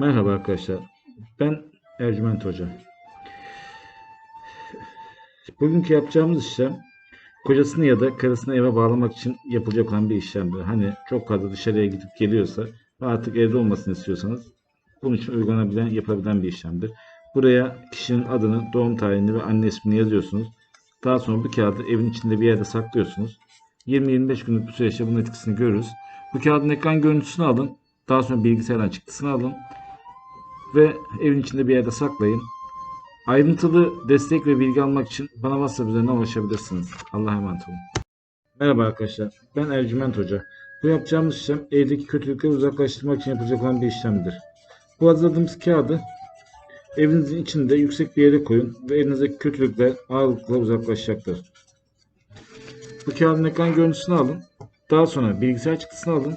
Merhaba arkadaşlar. Ben Ercüment Hoca. Bugünkü yapacağımız işlem kocasını ya da karısını eve bağlamak için yapılacak olan bir işlemdir. Hani çok fazla dışarıya gidip geliyorsa ve artık evde olmasını istiyorsanız bunun için uygulanabilen, yapılabilen bir işlemdir. Buraya kişinin adını, doğum tarihini ve anne ismini yazıyorsunuz. Daha sonra bu kağıdı evin içinde bir yerde saklıyorsunuz. 20-25 günlük bir süreçte bunun etkisini görürüz. Bu kağıdın ekran görüntüsünü alın. Daha sonra bilgisayardan çıktısını alın ve evin içinde bir yerde saklayın. Ayrıntılı destek ve bilgi almak için bana WhatsApp üzerinden ulaşabilirsiniz. Allah'a emanet olun. Merhaba arkadaşlar. Ben Ercüment Hoca. Bu yapacağımız işlem evdeki kötülükleri uzaklaştırmak için yapılacak olan bir işlemdir. Bu hazırladığımız kağıdı evinizin içinde yüksek bir yere koyun ve elinizdeki kötülükler ağırlıkla uzaklaşacaktır. Bu kağıdın ekran görüntüsünü alın. Daha sonra bilgisayar çıktısını alın.